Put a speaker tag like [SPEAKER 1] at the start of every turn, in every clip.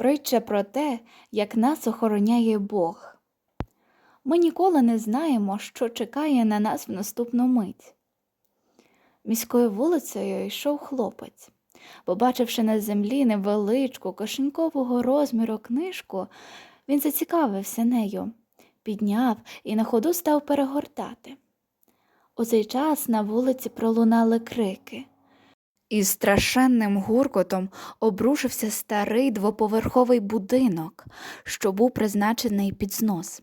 [SPEAKER 1] притча про те, як нас охороняє Бог. Ми ніколи не знаємо, що чекає на нас в наступну мить. Міською вулицею йшов хлопець. Побачивши на землі невеличку кишенькового розміру книжку, він зацікавився нею, підняв і на ходу став перегортати. У цей час на вулиці пролунали крики. Із страшенним гуркотом обрушився старий двоповерховий будинок, що був призначений під знос.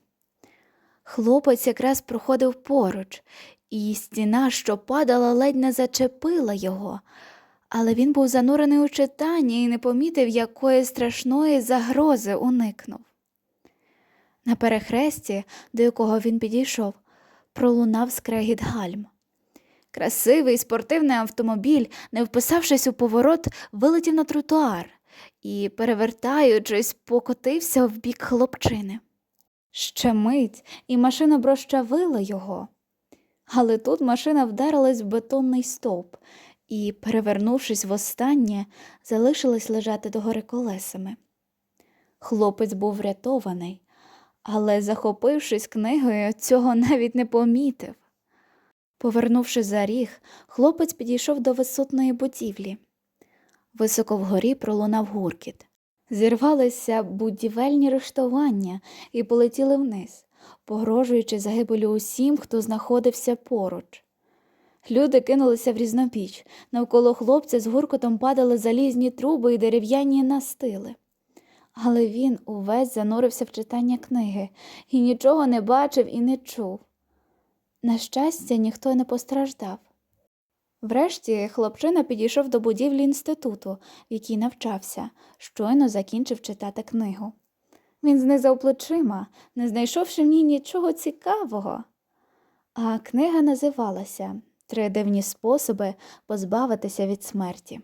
[SPEAKER 1] Хлопець якраз проходив поруч, і стіна, що падала, ледь не зачепила його, але він був занурений у читанні і не помітив, якої страшної загрози уникнув. На перехресті, до якого він підійшов, пролунав скрегіт гальм. Красивий спортивний автомобіль, не вписавшись у поворот, вилетів на тротуар і, перевертаючись, покотився в бік хлопчини. Ще мить, і машина брощавила його. Але тут машина вдарилась в бетонний стовп і, перевернувшись востаннє, залишилась лежати догори колесами. Хлопець був врятований, але, захопившись книгою, цього навіть не помітив. Повернувши за ріг, хлопець підійшов до висотної будівлі. Високо вгорі пролунав гуркіт. Зірвалися будівельні рештування і полетіли вниз, погрожуючи загибелю усім, хто знаходився поруч. Люди кинулися в різнобіч. Навколо хлопця з гуркотом падали залізні труби і дерев'яні настили. Але він увесь занурився в читання книги і нічого не бачив і не чув. На щастя, ніхто не постраждав. Врешті хлопчина підійшов до будівлі інституту, в якій навчався, щойно закінчив читати книгу. Він знизав плечима, не знайшовши в ній нічого цікавого. А книга називалася Три дивні способи позбавитися від смерті.